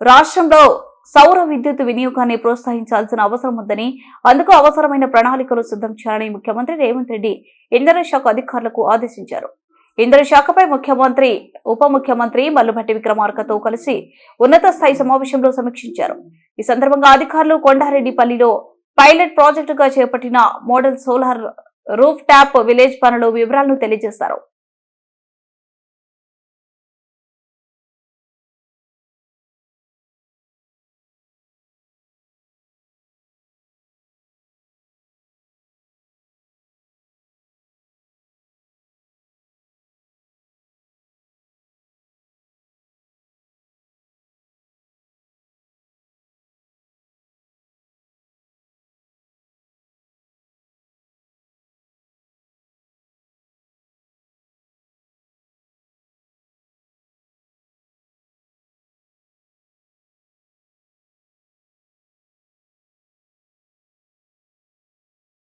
రాష్ట్రంలో సౌర విద్యుత్ వినియోగాన్ని ప్రోత్సహించాల్సిన అవసరం ఉందని అందుకు అవసరమైన ప్రణాళికలు సిద్ధం చేయాలని ముఖ్యమంత్రి రేవంత్ రెడ్డి ఇంధన శాఖ అధికారులకు ఆదేశించారు. ఇంధన శాఖపై ముఖ్యమంత్రి ఉప ముఖ్యమంత్రి మల్లుభట్టి విక్రమార్కతో కలిసి ఉన్నత స్థాయి సమావేశంలో సమీక్షించారు. ఈ సందర్భంగా అధికారులు కొండారెడ్డిపల్లిలో పైలట్ ప్రాజెక్టుగా చేపట్టిన model solar roof top village పనుల వివరాలను తెలియజేశారు.